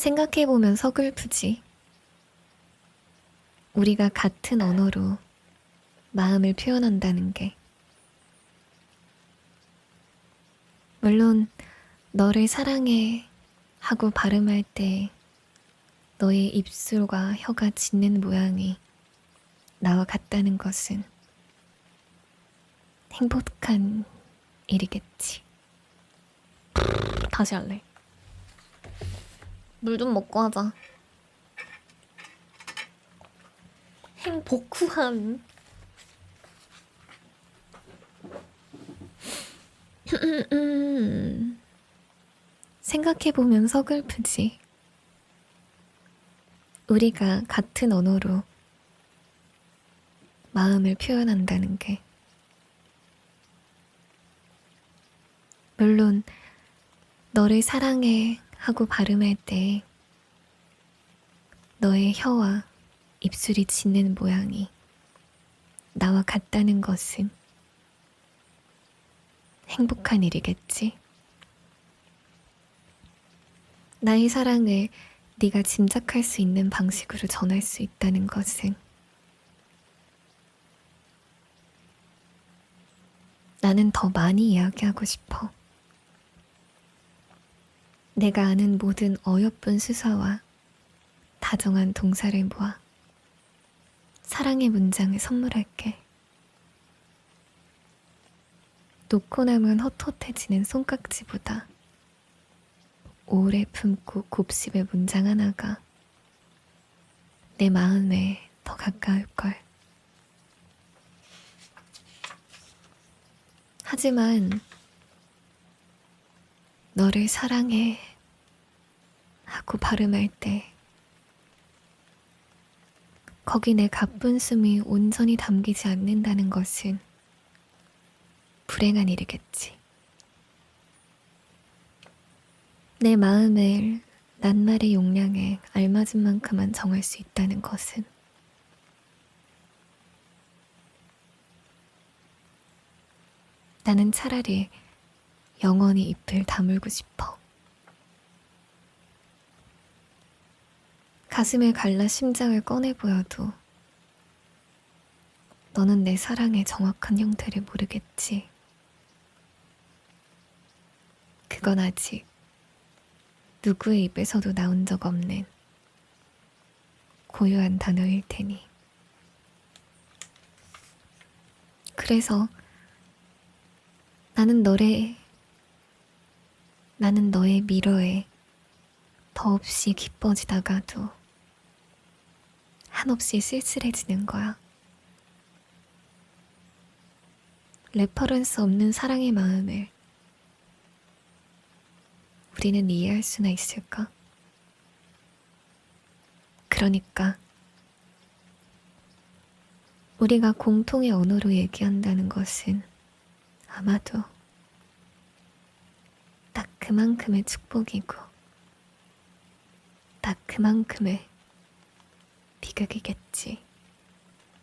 생각해보면 서글프지. 우리가 같은 언어로 마음을 표현한다는 게. 물론, 너를 사랑해 하고 발음할 때 너의 입술과 혀가 짖는 모양이 나와 같다는 것은 행복한 일이겠지. 다시 할래. 물 좀 먹고 하자. 행복후한. 생각해보면 서글프지. 우리가 같은 언어로 마음을 표현한다는 게. 물론, 너를 사랑해 하고 발음할 때 너의 혀와 입술이 짖는 모양이 나와 같다는 것은 행복한 일이겠지. 나의 사랑을 네가 짐작할 수 있는 방식으로 전할 수 있다는 것은 나는 더 많이 이야기하고 싶어. 내가 아는 모든 어여쁜 수사와 다정한 동사를 모아 사랑의 문장을 선물할게. 놓고 나면 헛헛해지는 손깍지보다 오래 품고 곱씹을 문장 하나가 내 마음에 더 가까울 걸. 하지만 너를 사랑해 하고 발음할 때 거기 내 가쁜 숨이 온전히 담기지 않는다는 것은 불행한 일이겠지. 내 마음을 낱말의 용량에 알맞은 만큼만 정할 수 있다는 것은 나는 차라리 영원히 잎을 다물고 싶어. 가슴을 갈라 심장을 꺼내 보여도 너는 내 사랑의 정확한 형태를 모르겠지. 그건 아직 누구의 입에서도 나온 적 없는 고유한 단어일 테니. 그래서 나는 너의 나는 너의 미러에 더없이 기뻐지다가도 한없이 쓸쓸해지는 거야. 레퍼런스 없는 사랑의 마음을 우리는 이해할 수나 있을까? 그러니까 우리가 공통의 언어로 얘기한다는 것은 아마도 딱 그만큼의 축복이고 딱 그만큼의 비극이겠지.